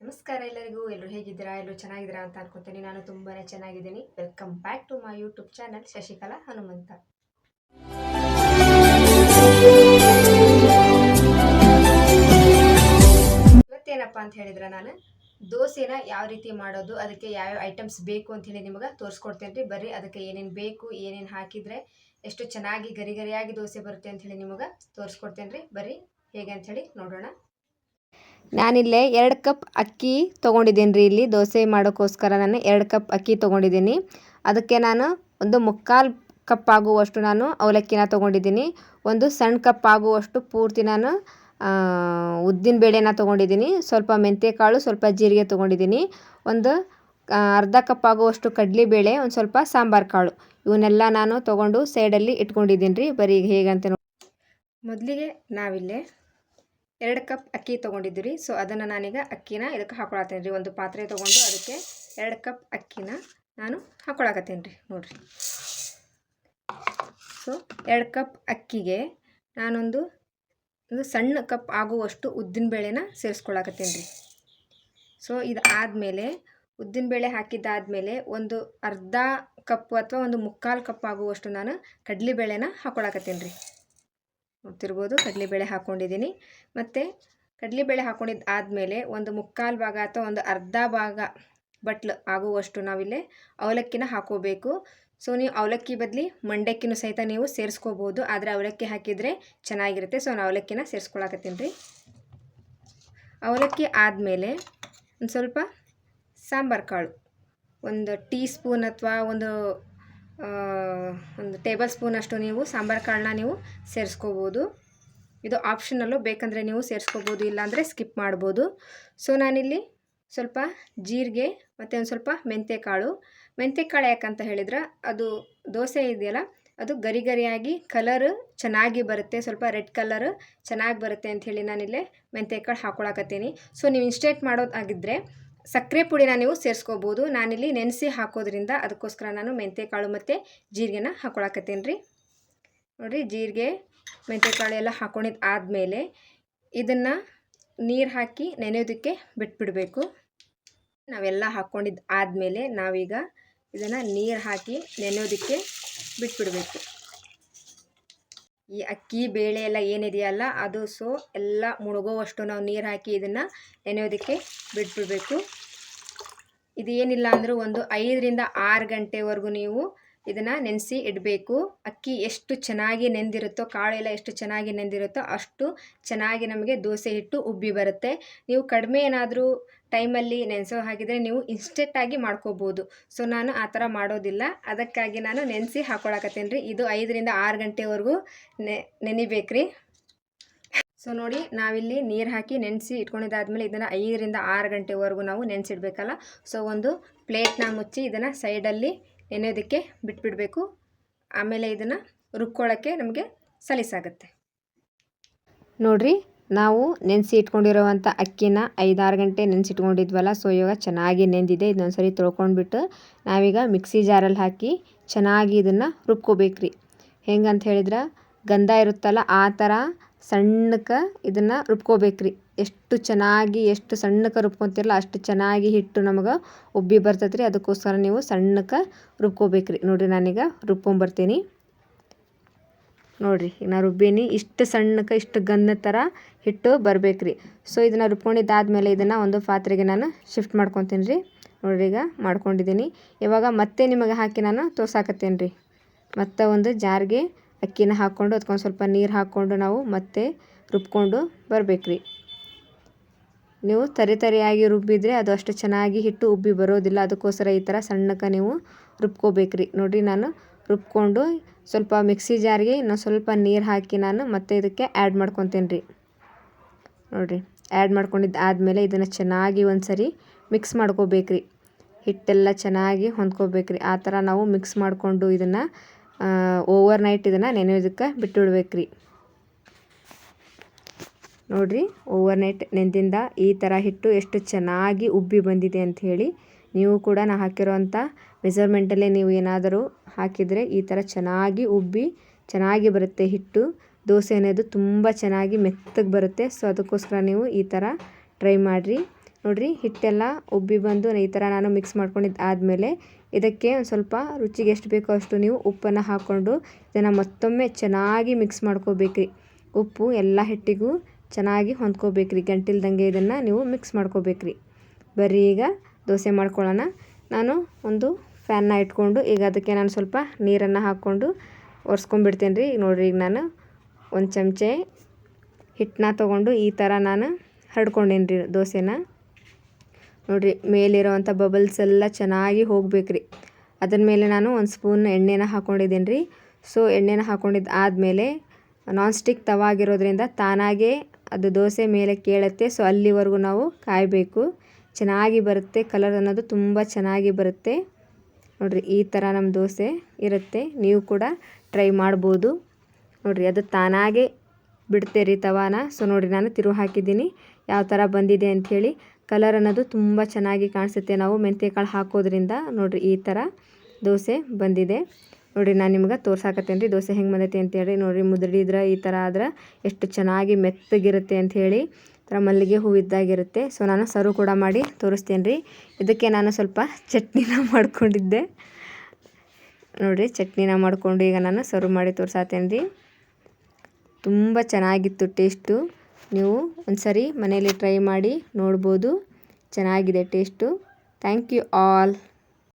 ನಮಸ್ಕಾರ ಎಲ್ಲರಿಗೂ, ಎಲ್ಲರೂ ಹೇಗಿದ್ದೀರಾ, ಎಲ್ಲರೂ ಚೆನ್ನಾಗಿದ್ದೀರಾ ಅಂತ ಅನ್ಕೊತೀನಿ. ನಾನು ತುಂಬಾ ಚೆನ್ನಾಗಿದ್ದೀನಿ. Welcome back to my YouTube channel Shashikala Hanumanth. ಇವತ್ತೇನಪ್ಪ ಅಂತ ಹೇಳಿದ್ರೆ ನಾನು, ದೋಸೆನ ಯಾವ ರೀತಿ ಮಾಡೋದು, ಅದಕ್ಕೆ ಯಾವ್ಯಾವ ಐಟಮ್ಸ್ ಬೇಕು ಅಂತ ಹೇಳಿ ನಿಮಗೆ ತೋರಿಸ್ಕೊಡ್ತೇನೆ ರೀ. ಬರ್ರಿ, ಅದಕ್ಕೆ ಏನೇನು ಬೇಕು, ಏನೇನು ಹಾಕಿದರೆ ಎಷ್ಟು ಚೆನ್ನಾಗಿ ಗರಿ ಗರಿಯಾಗಿ ದೋಸೆ ಬರುತ್ತೆ ಅಂತ ಹೇಳಿ ನಿಮಗೆ ತೋರಿಸ್ಕೊಡ್ತೇನೆ ರೀ. ಬರ್ರಿ, ಹೇಗೆ ಅಂತ ಹೇಳಿ ನೋಡೋಣ. ನಾನಿಲ್ಲೇ ಎರಡು ಕಪ್ ಅಕ್ಕಿ ತೊಗೊಂಡಿದ್ದೀನಿ ರೀ ಇಲ್ಲಿ. ದೋಸೆ ಮಾಡೋಕ್ಕೋಸ್ಕರ ನಾನು ಎರಡು ಕಪ್ ಅಕ್ಕಿ ತೊಗೊಂಡಿದ್ದೀನಿ. ಅದಕ್ಕೆ ನಾನು ಒಂದು ಮುಕ್ಕಾಲು ಕಪ್ ಆಗುವಷ್ಟು ನಾನು ಅವಲಕ್ಕಿನ ತೊಗೊಂಡಿದ್ದೀನಿ. ಒಂದು ಸಣ್ಣ ಕಪ್ ಆಗುವಷ್ಟು ಪೂರ್ತಿ ನಾನು ಉದ್ದಿನ ಬೇಳೆನ ತೊಗೊಂಡಿದ್ದೀನಿ. ಸ್ವಲ್ಪ ಮೆಂತ್ಯಕಾಳು ಸ್ವಲ್ಪ ಜೀರಿಗೆ ತೊಗೊಂಡಿದ್ದೀನಿ. ಒಂದು ಅರ್ಧ ಕಪ್ ಆಗುವಷ್ಟು ಕಡಲೆಬೇಳೆ, ಒಂದು ಸ್ವಲ್ಪ ಸಾಂಬಾರು ಕಾಳು ಇವನ್ನೆಲ್ಲ ನಾನು ತೊಗೊಂಡು ಸೈಡಲ್ಲಿ ಇಟ್ಕೊಂಡಿದ್ದೀನಿ ರೀ ಬರೀ ಹೇಗಂತ ನೋಡಿ ಮೊದಲಿಗೆ ನಾವಿಲ್ಲೇ ಎರಡು ಕಪ್ ಅಕ್ಕಿ ತೊಗೊಂಡಿದ್ದೀರಿ. ಸೊ ಅದನ್ನು ನಾನೀಗ ಅಕ್ಕಿನ ಇದಕ್ಕೆ ಹಾಕೊಳತ್ತೀನಿ ರೀ. ಒಂದು ಪಾತ್ರೆ ತೊಗೊಂಡು ಅದಕ್ಕೆ ಎರಡು ಕಪ್ ಅಕ್ಕಿನ ನಾನು ಹಾಕೊಳಕತ್ತೀನಿ ರೀ. ನೋಡಿರಿ. ಸೊ ಎರಡು ಕಪ್ ಅಕ್ಕಿಗೆ ನಾನೊಂದು, ಒಂದು ಸಣ್ಣ ಕಪ್ ಆಗುವಷ್ಟು ಉದ್ದಿನಬೇಳೆನ ಸೇರಿಸ್ಕೊಳಕತ್ತೀನಿ ರೀ. ಸೊ ಇದು ಆದಮೇಲೆ ಉದ್ದಿನಬೇಳೆ ಹಾಕಿದ್ದಾದಮೇಲೆ ಒಂದು ಅರ್ಧ ಕಪ್ ಅಥವಾ ಒಂದು ಮುಕ್ಕಾಲು ಕಪ್ ಆಗುವಷ್ಟು ನಾನು ಕಡಲೆಬೇಳೆನ ಹಾಕೊಳಕತ್ತೀನಿ ರೀ. ನೋಡ್ತಿರ್ಬೋದು. ಕಡಲೆಬೇಳೆ ಹಾಕ್ಕೊಂಡಿದ್ದೀನಿ ಮತ್ತು ಕಡಲೆಬೇಳೆ ಹಾಕ್ಕೊಂಡಿದ್ದು ಆದಮೇಲೆ ಒಂದು ಮುಕ್ಕಾಲು ಭಾಗ ಅಥವಾ ಒಂದು ಅರ್ಧ ಭಾಗ ಬಟ್ಲು ಆಗುವಷ್ಟು ನಾವಿಲ್ಲಿ ಅವಲಕ್ಕಿನ ಹಾಕೋಬೇಕು. ಸೊ, ನೀವು ಅವಲಕ್ಕಿ ಬದಲಿ ಮಂಡಕ್ಕಿನೂ ಸಹಿತ ನೀವು ಸೇರಿಸ್ಕೋಬೋದು. ಆದರೆ ಅವಲಕ್ಕಿ ಹಾಕಿದರೆ ಚೆನ್ನಾಗಿರುತ್ತೆ. ಸೊ, ನಾನು ಅವಲಕ್ಕಿನ ಸೇರಿಸ್ಕೊಳಕತ್ತೀನಿ ರೀ. ಅವಲಕ್ಕಿ ಆದಮೇಲೆ ಒಂದು ಸ್ವಲ್ಪ ಸಾಂಬಾರು ಕಾಳು ಒಂದು ಟೀ ಸ್ಪೂನ್ ಅಥವಾ ಒಂದು ಒಂದು ಟೇಬಲ್ ಸ್ಪೂನಷ್ಟು ನೀವು ಸಾಂಬಾರು ಕಾಳನ್ನ ನೀವು ಸೇರಿಸ್ಕೋಬೋದು. ಇದು ಆಪ್ಷನಲ್ಲು ಬೇಕಂದರೆ ನೀವು ಸೇರಿಸ್ಕೋಬೋದು, ಇಲ್ಲಾಂದರೆ ಸ್ಕಿಪ್ ಮಾಡ್ಬೋದು. ಸೊ, ನಾನಿಲ್ಲಿ ಸ್ವಲ್ಪ ಜೀರಿಗೆ ಮತ್ತು ಒಂದು ಸ್ವಲ್ಪ ಮೆಂತ್ಯ ಕಾಳು ಮೆಂತ್ಯ ಕಾಳು ಯಾಕಂತ ಹೇಳಿದ್ರೆ, ಅದು ದೋಸೆ ಇದೆಯಲ್ಲ, ಅದು ಗರಿ ಗರಿಯಾಗಿ ಕಲರ್ ಚೆನ್ನಾಗಿ ಬರುತ್ತೆ, ಸ್ವಲ್ಪ ರೆಡ್ ಕಲರ್ ಚೆನ್ನಾಗಿ ಬರುತ್ತೆ ಅಂಥೇಳಿ ನಾನಿಲ್ಲೇ ಮೆಂತ್ಯಕಾಳು ಹಾಕೊಳಕತ್ತೀನಿ. ಸೊ, ನೀವು ಇನ್ಸ್ಟೇಟ್ ಮಾಡೋದಾಗಿದ್ದರೆ ಸಕ್ಕರೆ ಪುಡಿನ ನೀವು ಸೇರಿಸ್ಕೋಬೋದು. ನಾನಿಲ್ಲಿ ನೆನೆಸಿ ಹಾಕೋದ್ರಿಂದ ಅದಕ್ಕೋಸ್ಕರ ನಾನು ಮೆಂತ್ಯಕಾಳು ಮತ್ತು ಜೀರಿಗೆನ ಹಾಕೊಳಕತ್ತೀನಿ ರೀ. ನೋಡಿರಿ, ಜೀರಿಗೆ, ಮೆಂತ್ಯಕಾಳು ಎಲ್ಲ ಹಾಕೊಂಡಿದ್ದು ಆದಮೇಲೆ ಇದನ್ನು ನೀರು ಹಾಕಿ ನೆನೆಯೋದಕ್ಕೆ ಬಿಟ್ಬಿಡಬೇಕು. ನಾವೆಲ್ಲ ಹಾಕ್ಕೊಂಡಿದ್ದು ಆದಮೇಲೆ ನಾವೀಗ ಇದನ್ನು ನೀರು ಹಾಕಿ ನೆನೆಯೋದಕ್ಕೆ ಬಿಟ್ಬಿಡಬೇಕು. ಈ ಅಕ್ಕಿ, ಬೇಳೆ ಎಲ್ಲ ಏನಿದೆಯಲ್ಲ ಅದು ಸೊ ಎಲ್ಲ ಮುಳುಗೋವಷ್ಟು ನಾವು ನೀರು ಹಾಕಿ ಇದನ್ನು ನೆನೆಯೋದಕ್ಕೆ ಬಿಟ್ಬಿಡಬೇಕು. ಇದು ಏನಿಲ್ಲ ಅಂದರೂ ಒಂದು ಐದರಿಂದ ಆರು ಗಂಟೆವರೆಗೂ ನೀವು ಇದನ್ನು ನೆನೆಸಿ ಇಡಬೇಕು. ಅಕ್ಕಿ ಎಷ್ಟು ಚೆನ್ನಾಗಿ ನೆಂದಿರುತ್ತೋ ಕಾಳೆಲ್ಲ ಎಷ್ಟು ಚೆನ್ನಾಗಿ ನೆಂದಿರುತ್ತೋ ಅಷ್ಟು ಚೆನ್ನಾಗಿ ನಮಗೆ ದೋಸೆ ಹಿಟ್ಟು ಉಬ್ಬಿ ಬರುತ್ತೆ. ನೀವು ಕಡಿಮೆ ಏನಾದರೂ ಟೈಮಲ್ಲಿ ನೆನೆಸೋ ಹಾಗಿದ್ರೆ ನೀವು ಇನ್ಸ್ಟೆಂಟಾಗಿ ಮಾಡ್ಕೋಬೋದು. ಸೊ ನಾನು ಆ ಥರ ಮಾಡೋದಿಲ್ಲ. ಅದಕ್ಕಾಗಿ ನಾನು ನೆನೆಸಿ ಹಾಕೊಳಕತ್ತೇನೆ ರೀ. ಇದು ಐದರಿಂದ ಆರು ಗಂಟೆವರೆಗೂ ನೆ ನೆನಿಬೇಕ್ರಿ ಸೊ ನೋಡಿ ನಾವಿಲ್ಲಿ ನೀರು ಹಾಕಿ ನೆನೆಸಿ ಇಟ್ಕೊಂಡಿದ್ದಾದ್ಮೇಲೆ ಇದನ್ನು ಐದರಿಂದ ಆರು ಗಂಟೆವರೆಗೂ ನಾವು ನೆನೆಸಿಡ್ಬೇಕಲ್ಲ. ಸೊ ಒಂದು ಪ್ಲೇಟ್ನ ಮುಚ್ಚಿ ಇದನ್ನು ಸೈಡಲ್ಲಿ ನೆನೆಯೋದಕ್ಕೆ ಬಿಟ್ಬಿಡಬೇಕು. ಆಮೇಲೆ ಇದನ್ನು ರುಬ್ಕೊಳ್ಳೋಕ್ಕೆ ನಮಗೆ ಸಲೀಸಾಗುತ್ತೆ. ನೋಡಿರಿ, ನಾವು ನೆನೆಸಿ ಇಟ್ಕೊಂಡಿರೋವಂಥ ಅಕ್ಕಿನ ಐದಾರು ಗಂಟೆ ನೆನೆಸಿಟ್ಕೊಂಡಿದ್ವಲ್ಲ, ಸೊ ಇವಾಗ ಚೆನ್ನಾಗಿ ನೆಂದಿದೆ ಇದನ್ನೊಂದು ಸರಿ ತೊಳ್ಕೊಂಡ್ಬಿಟ್ಟು ನಾವೀಗ ಮಿಕ್ಸಿ ಜಾರಲ್ಲಿ ಹಾಕಿ ಚೆನ್ನಾಗಿ ಇದನ್ನು ರುಬ್ಕೋಬೇಕ್ರಿ. ಹೆಂಗಂತ ಹೇಳಿದ್ರೆ, ಗಂಧ ಇರುತ್ತಲ್ಲ, ಆ ಥರ ಸಣ್ಣಕ್ಕೆ ಇದನ್ನು ರುಬ್ಕೋಬೇಕ್ರಿ. ಎಷ್ಟು ಚೆನ್ನಾಗಿ, ಎಷ್ಟು ಸಣ್ಣಕ್ಕೆ ರುಬ್ಕೊತಿರಲ್ಲ ಅಷ್ಟು ಚೆನ್ನಾಗಿ ಹಿಟ್ಟು ನಮಗೆ ಉಬ್ಬಿ ಬರ್ತೈತ್ರಿ. ಅದಕ್ಕೋಸ್ಕರ ನೀವು ಸಣ್ಣಕ್ಕೆ ರುಬ್ಕೋಬೇಕ್ರಿ. ನೋಡಿರಿ ನಾನೀಗ ರುಬ್ಕೊಂಬರ್ತೀನಿ. ನೋಡಿರಿ, ಈಗ ನಾ ರುಬ್ಬೀನಿ. ಇಷ್ಟು ಸಣ್ಣಕ್ಕೆ ಇಷ್ಟು ಗಂಧ ಥರ ಹಿಟ್ಟು ಬರಬೇಕ್ರಿ. ಸೊ ಇದನ್ನು ರುಬ್ಕೊಂಡಿದ್ದಾದಮೇಲೆ ಇದನ್ನು ಒಂದು ಪಾತ್ರೆಗೆ ನಾನು ಶಿಫ್ಟ್ ಮಾಡ್ಕೊತೀನಿ ರೀ ನೋಡಿರಿ, ಈಗ ಮಾಡ್ಕೊಂಡಿದ್ದೀನಿ. ಇವಾಗ ಮತ್ತೆ ನಿಮಗೆ ಹಾಕಿ ನಾನು ತೋರ್ಸಾಕತ್ತೇನೆ ರೀ ಮತ್ತೆ ಒಂದು ಜಾರ್ಗೆ ಅಕ್ಕಿನ ಹಾಕ್ಕೊಂಡು ಅದಕ್ಕೊಂದು ಸ್ವಲ್ಪ ನೀರು ಹಾಕ್ಕೊಂಡು ನಾವು ಮತ್ತೆ ರುಬ್ಕೊಂಡು ಬರಬೇಕ್ರಿ. ನೀವು ತರಿ ತರಿಯಾಗಿ ರುಬ್ಬಿದರೆ ಅದು ಅಷ್ಟು ಚೆನ್ನಾಗಿ ಹಿಟ್ಟು ಉಬ್ಬಿ ಬರೋದಿಲ್ಲ. ಅದಕ್ಕೋಸ್ಕರ ಈ ಥರ ಸಣ್ಣಕ್ಕೆ ನೀವು ರುಬ್ಕೋಬೇಕ್ರಿ. ನೋಡಿರಿ ನಾನು ರುಬ್ಕೊಂಡು ಸ್ವಲ್ಪ ಮಿಕ್ಸಿ ಜಾರಿಗೆ ಇನ್ನೊಂದು ಸ್ವಲ್ಪ ನೀರು ಹಾಕಿ ನಾನು ಮತ್ತೆ ಇದಕ್ಕೆ ಆ್ಯಡ್ ಮಾಡ್ಕೊತೀನಿ ರೀ ನೋಡಿರಿ ಆ್ಯಡ್ ಮಾಡ್ಕೊಂಡಿದ್ದು ಆದಮೇಲೆ ಇದನ್ನು ಚೆನ್ನಾಗಿ ಒಂದು ಸರಿ ಮಿಕ್ಸ್ ಮಾಡ್ಕೋಬೇಕ್ರಿ. ಹಿಟ್ಟೆಲ್ಲ ಚೆನ್ನಾಗಿ ಹೊಂದ್ಕೋಬೇಕ್ರಿ. ಆ ಥರ ನಾವು ಮಿಕ್ಸ್ ಮಾಡಿಕೊಂಡು ಇದನ್ನು ಓವರ್ ನೈಟ್ ಇದನ್ನು ನೆನೆಯೋದಕ್ಕೆ ಬಿಟ್ಟುಬಿಡ್ಬೇಕ್ರಿ. ನೋಡಿರಿ ಓವರ್ ನೈಟ್ ನೆಂದಿಂದ ಈ ಥರ ಹಿಟ್ಟು ಎಷ್ಟು ಚೆನ್ನಾಗಿ ಉಬ್ಬಿ ಬಂದಿದೆ ಅಂತ ಹೇಳಿ ನೀವು ಕೂಡ ನಾ ಹಾಕಿರೋವಂಥ ಮೆಸರ್ಮೆಂಟಲ್ಲೇ ನೀವು ಏನಾದರೂ ಹಾಕಿದರೆ ಈ ಥರ ಚೆನ್ನಾಗಿ ಉಬ್ಬಿ ಚೆನ್ನಾಗಿ ಬರುತ್ತೆ ಹಿಟ್ಟು. ದೋಸೆ ಅನ್ನೋದು ತುಂಬ ಚೆನ್ನಾಗಿ ಮೆತ್ತಗೆ ಬರುತ್ತೆ. ಸೊ ಅದಕ್ಕೋಸ್ಕರ ನೀವು ಈ ಥರ ಟ್ರೈ ಮಾಡಿರಿ. ನೋಡಿರಿ, ಹಿಟ್ಟೆಲ್ಲ ಉಬ್ಬಿ ಬಂದು ಈ ಥರ ನಾನು ಮಿಕ್ಸ್ ಮಾಡ್ಕೊಂಡಿದ್ದು ಆದಮೇಲೆ ಇದಕ್ಕೆ ಒಂದು ಸ್ವಲ್ಪ ರುಚಿಗೆ ಎಷ್ಟು ಬೇಕೋ ಅಷ್ಟು ನೀವು ಉಪ್ಪನ್ನು ಹಾಕ್ಕೊಂಡು ಇದನ್ನು ಮತ್ತೊಮ್ಮೆ ಚೆನ್ನಾಗಿ ಮಿಕ್ಸ್ ಮಾಡ್ಕೋಬೇಕ್ರಿ. ಉಪ್ಪು ಎಲ್ಲ ಹಿಟ್ಟಿಗೂ ಚೆನ್ನಾಗಿ ಹೊಂದ್ಕೋಬೇಕ್ರಿ. ಗಂಟಿಲ್ದಂಗೆ ಇದನ್ನು ನೀವು ಮಿಕ್ಸ್ ಮಾಡ್ಕೋಬೇಕ್ರಿ. ಬರ್ರಿ ಈಗ ದೋಸೆ ಮಾಡ್ಕೊಳ್ಳೋಣ ನಾನು ಒಂದು ಫ್ಯಾನ್ನ ಇಟ್ಕೊಂಡು ಈಗ ಅದಕ್ಕೆ ನಾನು ಸ್ವಲ್ಪ ನೀರನ್ನು ಹಾಕ್ಕೊಂಡು ಒರೆಸ್ಕೊಂಡ್ಬಿಡ್ತೇನೆ ರೀ ನೋಡಿರಿ, ಈಗ ನಾನು ಒಂದು ಚಮಚೆ ಹಿಟ್ಟನ್ನ ತೊಗೊಂಡು ಈ ಥರ ನಾನು ಹರ್ಡ್ಕೊಂಡೇನಿ ರೀ ದೋಸೆನ. ನೋಡಿರಿ, ಮೇಲಿರುವಂಥ ಬಬಲ್ಸ್ ಎಲ್ಲ ಚೆನ್ನಾಗಿ ಹೋಗ್ಬೇಕ್ರಿ. ಅದನ್ನ ಮೇಲೆ ನಾನು ಒಂದು ಸ್ಪೂನ್ ಎಣ್ಣೆನ ಹಾಕ್ಕೊಂಡಿದ್ದೀನಿ ರೀ ಸೊ ಎಣ್ಣೆನ ಹಾಕ್ಕೊಂಡಿದ್ದು ಆದಮೇಲೆ ನಾನ್ ಸ್ಟಿಕ್ ತವ ಆಗಿರೋದ್ರಿಂದ ತಾನಾಗೇ ಅದು ದೋಸೆ ಮೇಲೆ ಕೇಳುತ್ತೆ. ಸೊ ಅಲ್ಲಿವರೆಗೂ ನಾವು ಕಾಯಬೇಕು. ಚೆನ್ನಾಗಿ ಬರುತ್ತೆ ಕಲರ್ ಅನ್ನೋದು ತುಂಬ ಚೆನ್ನಾಗಿ ಬರುತ್ತೆ. ನೋಡಿರಿ, ಈ ಥರ ನಮ್ಮ ದೋಸೆ ಇರುತ್ತೆ. ನೀವು ಕೂಡ ಟ್ರೈ ಮಾಡ್ಬೋದು. ನೋಡಿರಿ, ಅದು ತಾನಾಗೇ ಬಿಡ್ತೆ ರೀ ತವಾನ. ಸೊ ನೋಡಿರಿ, ನಾನು ತಿರುವು ಹಾಕಿದ್ದೀನಿ ಯಾವ ಥರ ಬಂದಿದೆ ಅಂಥೇಳಿ ಕಲರ್ ಅನ್ನೋದು ತುಂಬ ಚೆನ್ನಾಗಿ ಕಾಣಿಸುತ್ತೆ. ನಾವು ಮೆಂತ್ಯಕಾಳು ಹಾಕೋದ್ರಿಂದ ನೋಡಿರಿ ಈ ಥರ ದೋಸೆ ಬಂದಿದೆ. ನೋಡಿರಿ ನಾನು ನಿಮ್ಗೆ ತೋರ್ಸಾಕತ್ತೇನೆ ರೀ ದೋಸೆ ಹೆಂಗೆ ಬಂದೈತೆ ಅಂತೇಳಿ ನೋಡಿರಿ ಮುದ್ರಿದ್ರೆ ಈ ಥರ ಆದ್ರೆ ಎಷ್ಟು ಚೆನ್ನಾಗಿ ಮೆತ್ತಗಿರುತ್ತೆ ಅಂಥೇಳಿ ಥರ ಮಲ್ಲಿಗೆ ಹೂವಿದ್ದಾಗಿರುತ್ತೆ ಸೊ ನಾನು ಸರ್ವ್ ಕೂಡ ಮಾಡಿ ತೋರಿಸ್ತೇನೆ ರೀ ಇದಕ್ಕೆ ನಾನು ಸ್ವಲ್ಪ ಚಟ್ನಿನ ಮಾಡ್ಕೊಂಡಿದ್ದೆ. ನೋಡಿರಿ ಚಟ್ನಿನ ಮಾಡಿಕೊಂಡು ಈಗ ನಾನು ಸರ್ವ್ ಮಾಡಿ ತೋರ್ಸಾತೇನೆ ರೀ ತುಂಬ ಚೆನ್ನಾಗಿತ್ತು ಟೇಸ್ಟು. ನೀವು ಒಂದು ಸರಿ ಮನೇಲಿ ಟ್ರೈ ಮಾಡಿ ನೋಡ್ಬೋದು. ಚೆನ್ನಾಗಿದೆ ಟೇಸ್ಟು. Thank you all.